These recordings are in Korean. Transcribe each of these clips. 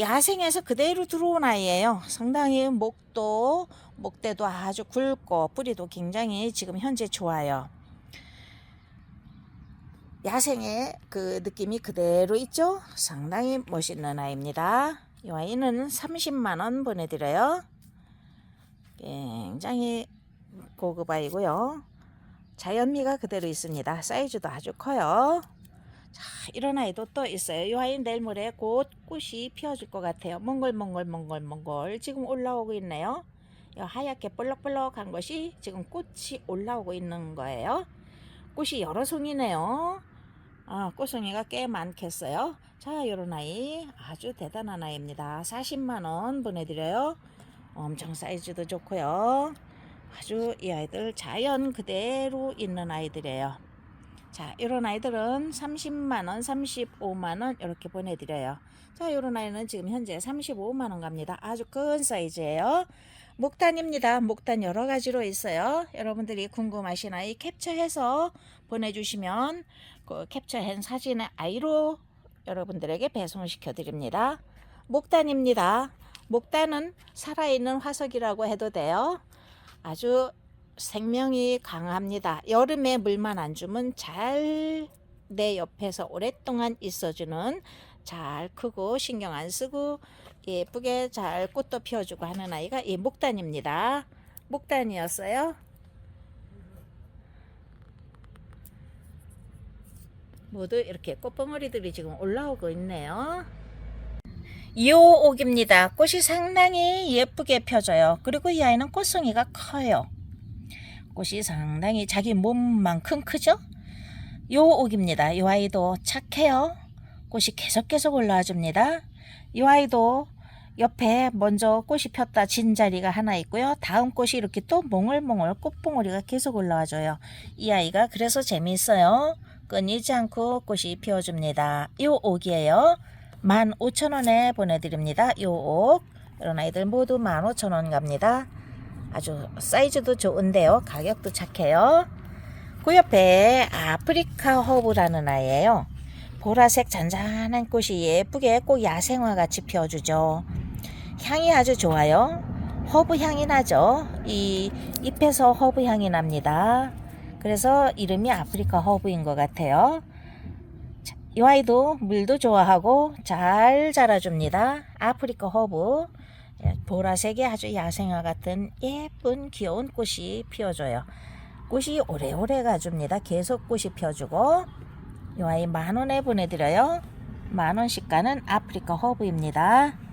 야생에서 그대로 들어온 아이예요. 상당히 목도 목대도 아주 굵고 뿌리도 굉장히 지금 현재 좋아요. 야생의 그 느낌이 그대로 있죠? 상당히 멋있는 아이입니다. 이 아이는 30만 원 보내드려요. 굉장히 고급 아이고요. 자연미가 그대로 있습니다. 사이즈도 아주 커요. 자, 이런 아이도 또 있어요. 이 아이 내일 모레 곧 꽃이 피어질 것 같아요. 몽골몽골몽골몽골 지금 올라오고 있네요. 이 하얗게 볼록볼록한 것이 지금 꽃이 올라오고 있는 거예요. 꽃이 여러 송이네요. 아, 꽃송이가 꽤 많겠어요. 자, 이런 아이 아주 대단한 아이입니다. 40만 원 보내드려요. 엄청 사이즈도 좋고요. 아주 이 아이들 자연 그대로 있는 아이들이에요. 자, 이런 아이들은 30만원, 35만원 이렇게 보내드려요. 자, 이런 아이는 지금 현재 35만원 갑니다. 아주 큰 사이즈예요. 목단입니다. 목단 여러 가지로 있어요. 여러분들이 궁금하신 아이 캡처해서 보내주시면 그 캡처한 사진의 아이로 여러분들에게 배송을 시켜드립니다. 목단입니다. 목단은 살아있는 화석이라고 해도 돼요. 아주 생명이 강합니다. 여름에 물만 안 주면 잘 내 옆에서 오랫동안 있어주는 잘 크고 신경 안 쓰고 예쁘게 잘 꽃도 피워주고 하는 아이가 이 목단입니다. 목단이었어요. 모두 이렇게 꽃봉오리들이 지금 올라오고 있네요. 이오옥입니다. 꽃이 상당히 예쁘게 펴져요. 그리고 이 아이는 꽃송이가 커요. 꽃이 상당히 자기 몸만큼 크죠? 요 옥입니다. 이 아이도 착해요. 꽃이 계속 계속 올라와 줍니다. 이 아이도 옆에 먼저 꽃이 폈다 진 자리가 하나 있고요. 다음 꽃이 이렇게 또 몽글몽글 꽃봉오리가 계속 올라와 줘요. 이 아이가 그래서 재미있어요. 끊이지 않고 꽃이 피어줍니다. 요 옥이에요. 15,000원에 보내드립니다. 요 옥. 이런 아이들 모두 15,000원 갑니다. 아주 사이즈도 좋은데요. 가격도 착해요. 그 옆에 아프리카 허브라는 아이예요. 보라색 잔잔한 꽃이 예쁘게 꼭 야생화 같이 피워주죠. 향이 아주 좋아요. 허브 향이 나죠. 이 잎에서 허브 향이 납니다. 그래서 이름이 아프리카 허브인 것 같아요. 자, 이 아이도 물도 좋아하고 잘 자라줍니다. 아프리카 허브. 예, 보라색의 아주 야생화 같은 예쁜 귀여운 꽃이 피어줘요. 꽃이 오래오래 가줍니다. 계속 꽃이 피어주고 이 아이 만 원에 보내드려요. 만 원씩 가는 아프리카 허브입니다.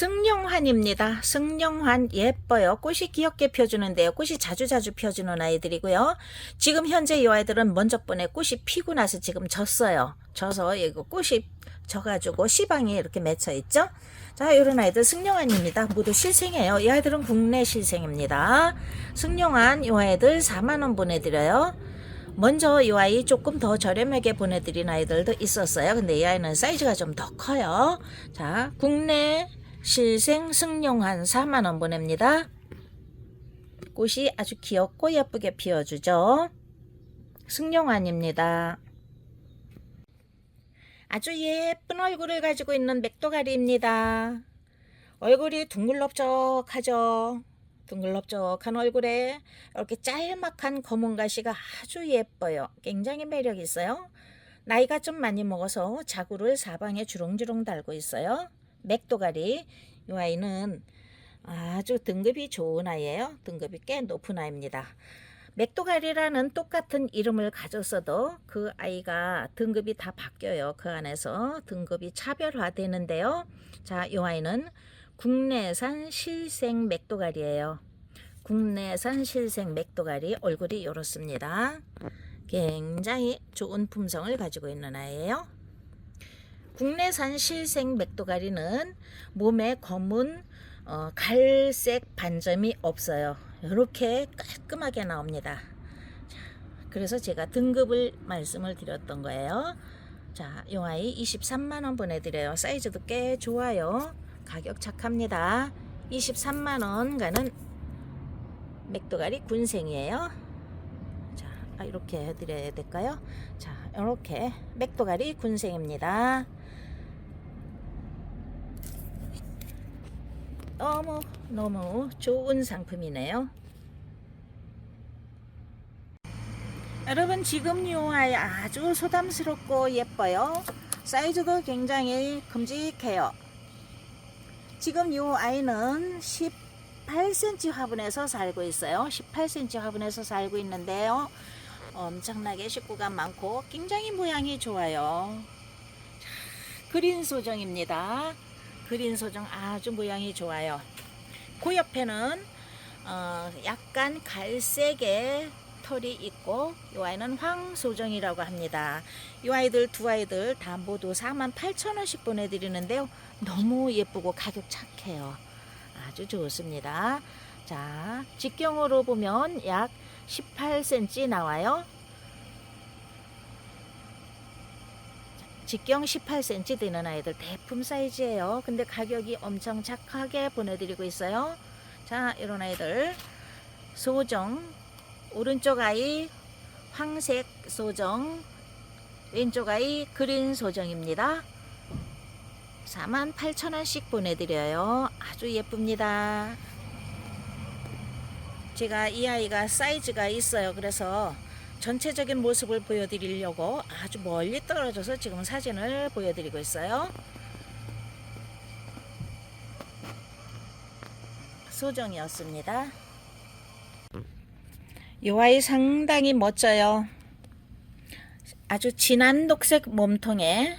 승용환입니다. 승용환 예뻐요. 꽃이 귀엽게 펴주는데요. 꽃이 자주자주 펴주는 아이들이고요. 지금 현재 이 아이들은 먼저 번에 꽃이 피고 나서 지금 졌어요. 져서 이거 꽃이 져가지고 시방이 이렇게 맺혀 있죠. 자, 이런 아이들 승용환입니다. 모두 실생이에요. 이 아이들은 국내 실생입니다. 승용환 이 아이들 4만원 보내드려요. 먼저 이 아이 조금 더 저렴하게 보내드린 아이들도 있었어요. 근데 이 아이는 사이즈가 좀 더 커요. 자, 국내 실생 승용한 4만원 보냅니다. 꽃이 아주 귀엽고 예쁘게 피어주죠. 승용환입니다. 아주 예쁜 얼굴을 가지고 있는 맥도가리입니다. 얼굴이 둥글럽적하죠. 둥글럽적한 얼굴에 이렇게 짤막한 검은 가시가 아주 예뻐요. 굉장히 매력 있어요. 나이가 좀 많이 먹어서 자구를 사방에 주렁주렁 달고 있어요. 맥도가리. 이 아이는 아주 등급이 좋은 아이예요. 등급이 꽤 높은 아이입니다. 맥도가리라는 똑같은 이름을 가졌어도 그 아이가 등급이 다 바뀌어요. 그 안에서 등급이 차별화되는데요. 자, 이 아이는 국내산 실생 맥도가리예요. 국내산 실생 맥도가리 얼굴이 이렇습니다. 굉장히 좋은 품성을 가지고 있는 아이예요. 국내산 실생 맥도가리는 몸에 검은 어, 갈색 반점이 없어요. 이렇게 깔끔하게 나옵니다. 자, 그래서 제가 등급을 말씀을 드렸던 거예요. 자, 이 아이 23만원 보내드려요. 사이즈도 꽤 좋아요. 가격 착합니다. 23만원 가는 맥도가리 군생이에요. 자, 아, 이렇게 해드려야 될까요? 자, 이렇게 맥도가리 군생입니다. 너무 너무 좋은 상품이네요. 여러분 지금 이 아이 아주 소담스럽고 예뻐요. 사이즈도 굉장히 큼직해요. 지금 이 아이는 18cm 화분에서 살고 있어요. 18cm 화분에서 살고 있는데요. 엄청나게 식구가 많고 굉장히 모양이 좋아요. 자, 그린 소정입니다. 그린 소정 아주 모양이 좋아요. 그 옆에는 어, 약간 갈색의 털이 있고 이 아이는 황소정이라고 합니다. 이 아이들 두 아이들 다 모두 48,000원씩 보내드리는데요. 너무 예쁘고 가격 착해요. 아주 좋습니다. 자, 직경으로 보면 약 18cm 나와요. 직경 18cm 되는 아이들 대품 사이즈예요. 근데 가격이 엄청 착하게 보내드리고 있어요. 자, 이런 아이들 소정 오른쪽 아이 황색 소정 왼쪽 아이 그린 소정입니다. 48,000원씩 보내드려요. 아주 예쁩니다. 제가 이 아이가 사이즈가 있어요. 그래서 전체적인 모습을 보여드리려고 아주 멀리 떨어져서 지금 사진을 보여드리고 있어요. 소정이었습니다. 이 아이 상당히 멋져요. 아주 진한 녹색 몸통에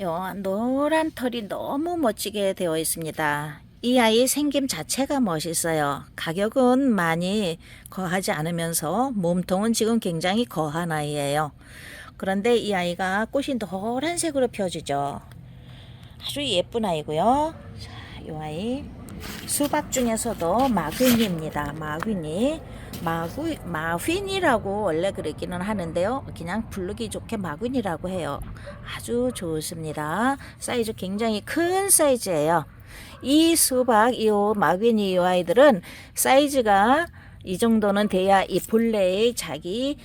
요 노란 털이 너무 멋지게 되어 있습니다. 이 아이 생김 자체가 멋있어요. 가격은 많이 거하지 않으면서 몸통은 지금 굉장히 거한 아이예요. 그런데 이 아이가 꽃이 노란색으로 펴지죠. 아주 예쁜 아이고요. 자, 이 아이 수박 중에서도 마귀니입니다. 마귀니. 마구, 마휘니라고 원래 그러기는 하는데요. 그냥 부르기 좋게 마귀니라고 해요. 아주 좋습니다. 사이즈 굉장히 큰 사이즈예요. 이 수박, 이 마귀니 이 아이들은 사이즈가 이 정도는 돼야 이 본래의 자기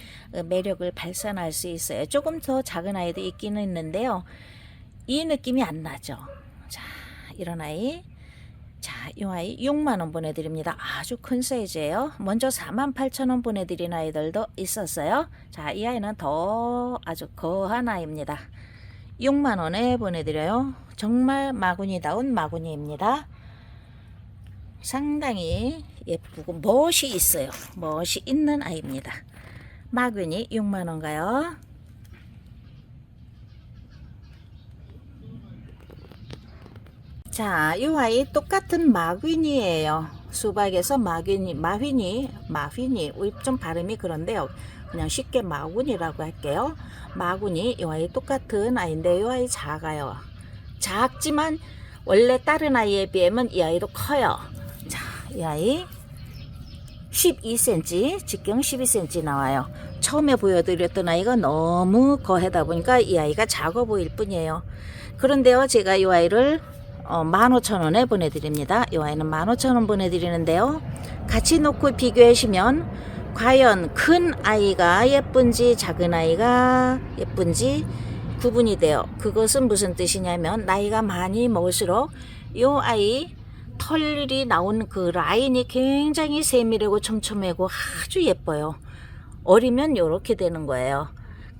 매력을 발산할 수 있어요. 조금 더 작은 아이도 있기는 있는데요. 이 느낌이 안 나죠. 자, 이런 아이. 자, 이 아이 6만원 보내드립니다. 아주 큰 사이즈예요. 먼저 48,000원 보내드린 아이들도 있었어요. 자, 이 아이는 더 아주 거한 아이입니다. 6만원에 보내드려요. 정말 마구니다운 마구니입니다. 상당히 예쁘고 멋이 있어요. 멋이 있는 아이입니다. 마구니 6만원가요? 자, 이 아이 똑같은 마귀니예요. 수박에서 마귀니, 마휘니, 마휘니. 좀 발음이 그런데요. 그냥 쉽게 마군이라고 할게요. 마군이 이 아이 똑같은 아이인데 이 아이 작아요. 작지만 원래 다른 아이에 비하면 이 아이도 커요. 자, 이 아이 12cm, 직경 12cm 나와요. 처음에 보여드렸던 아이가 너무 거하다 보니까 이 아이가 작아 보일 뿐이에요. 그런데요, 제가 이 아이를 어, 15,000원에 보내드립니다. 이 아이는 15,000원 보내드리는데요. 같이 놓고 비교하시면 과연 큰 아이가 예쁜지 작은 아이가 예쁜지 구분이 돼요. 그것은 무슨 뜻이냐면 나이가 많이 먹을수록 이 아이 털이 나온 그 라인이 굉장히 세밀하고 촘촘하고 아주 예뻐요. 어리면 이렇게 되는 거예요.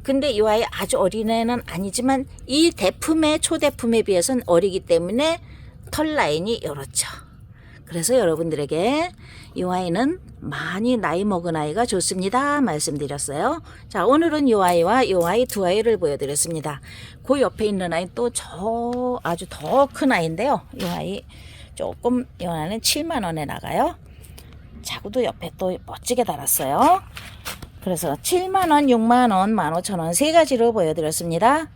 근데 이 아이 아주 어린애는 아니지만 이 대품의 초대품에 비해서는 어리기 때문에 털 라인이 이렇죠. 그래서 여러분들에게 이 아이는 많이 나이 먹은 아이가 좋습니다. 말씀드렸어요. 자, 오늘은 이 아이와 이 아이 두 아이를 보여드렸습니다. 그 옆에 있는 아이 또 저 아주 더 큰 아이인데요. 이 아이 조금 이 아이는 7만 원에 나가요. 자구도 옆에 또 멋지게 달았어요. 그래서 7만원, 6만원, 15,000원 세 가지로 보여드렸습니다.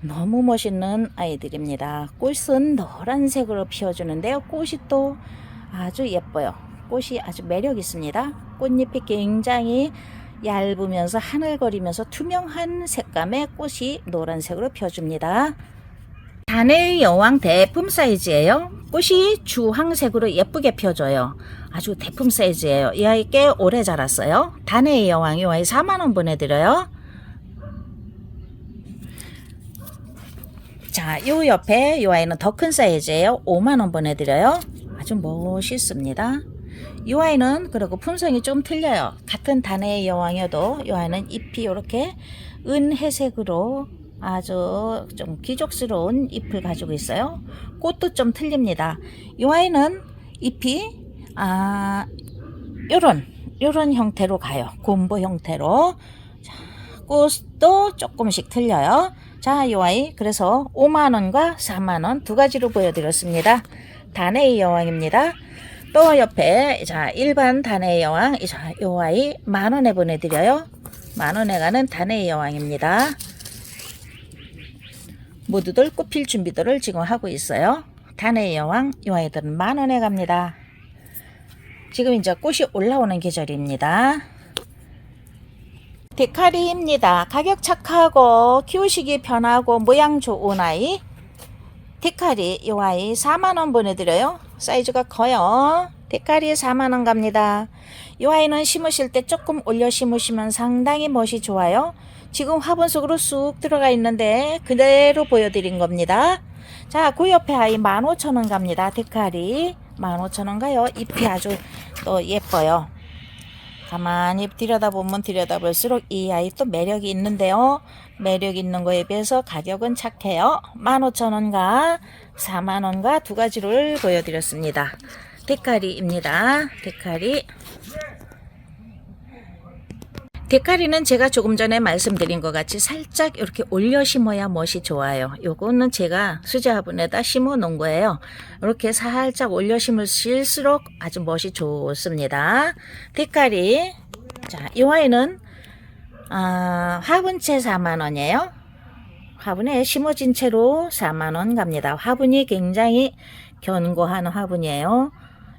너무 멋있는 아이들입니다. 꽃은 노란색으로 피워주는데요. 꽃이 또 아주 예뻐요. 꽃이 아주 매력 있습니다. 꽃잎이 굉장히 얇으면서 하늘거리면서 투명한 색감의 꽃이 노란색으로 펴줍니다. 단의 여왕 대품 사이즈예요. 꽃이 주황색으로 예쁘게 펴져요. 아주 대품 사이즈예요. 이 아이 꽤 오래 자랐어요. 단의 여왕 이 아이 4만원 보내드려요. 자, 요 옆에 요 아이는 더 큰 사이즈예요. 5만원 보내드려요. 아주 멋있습니다. 이 아이는 그리고 품성이 좀 틀려요. 같은 단의 여왕이어도 이 아이는 잎이 이렇게 은회색으로 아주 좀 귀족스러운 잎을 가지고 있어요. 꽃도 좀 틀립니다. 이 아이는 잎이 아 요런 요런 형태로 가요. 곰보 형태로. 자, 꽃도 조금씩 틀려요. 자, 이 아이 그래서 5만 원과 4만 원 두 가지로 보여드렸습니다. 단의 여왕입니다. 또 옆에 자 일반 단의 여왕 자, 이 아이 만 원에 보내드려요. 만 원에 가는 단의 여왕입니다. 모두들 꽃필 준비들을 지금 하고 있어요. 단의 여왕 이 아이들은 만 원에 갑니다. 지금 이제 꽃이 올라오는 계절입니다. 데카리입니다. 가격 착하고 키우시기 편하고 모양 좋은 아이. 데카리 이 아이 4만원 보내드려요. 사이즈가 커요. 데카리 4만원 갑니다. 이 아이는 심으실 때 조금 올려 심으시면 상당히 멋이 좋아요. 지금 화분 속으로 쑥 들어가 있는데 그대로 보여드린 겁니다. 자, 그 옆에 아이 15,000원 갑니다. 데카리 15,000원 가요. 잎이 아주 또 예뻐요. 가만히 들여다보면 들여다볼수록 이 아이 또 매력이 있는데요. 매력 있는 거에 비해서 가격은 착해요. 15,000원과 4만원과 두 가지를 보여드렸습니다. 데카리입니다. 데카리. 데카리는 제가 조금 전에 말씀드린 것 같이 살짝 이렇게 올려 심어야 멋이 좋아요. 요거는 제가 수제 화분에다 심어 놓은 거예요. 이렇게 살짝 올려 심을수록 아주 멋이 좋습니다. 데카리. 자, 이 아이는 아, 화분채 4만원이에요. 화분에 심어진 채로 4만원 갑니다. 화분이 굉장히 견고한 화분이에요.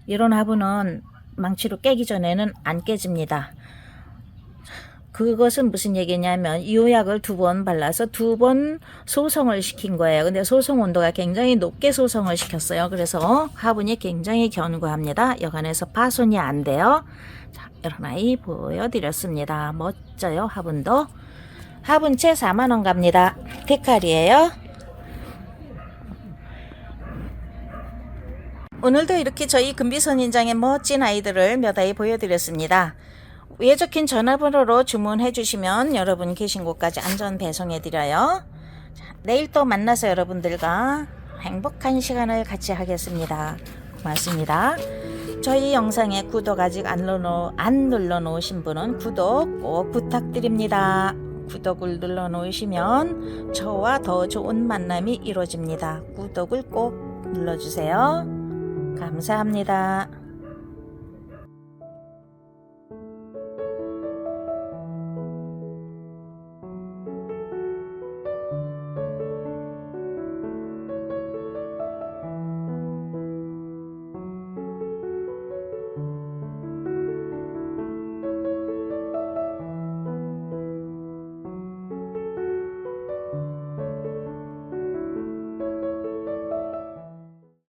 이런 화분은 망치로 깨기 전에는 안 깨집니다. 그것은 무슨 얘기냐면 이호약을 두 번 발라서 두 번 소성을 시킨 거예요. 근데 소성 온도가 굉장히 높게 소성을 시켰어요. 그래서 화분이 굉장히 견고합니다. 여간에서 파손이 안 돼요. 자, 이런 아이 보여드렸습니다. 멋져요, 화분도. 화분채 4만원 갑니다. 데칼이에요. 오늘도 이렇게 저희 금비선인장의 멋진 아이들을 몇 아이 보여드렸습니다. 위에 적힌 전화번호로 주문해 주시면 여러분 계신 곳까지 안전 배송해 드려요. 내일 또 만나서 여러분들과 행복한 시간을 같이 하겠습니다. 고맙습니다. 저희 영상에 구독 아직 안, 눌러, 안 눌러 놓으신 분은 구독 꼭 부탁드립니다. 구독을 눌러 놓으시면 저와 더 좋은 만남이 이루어집니다. 구독을 꼭 눌러주세요. 감사합니다.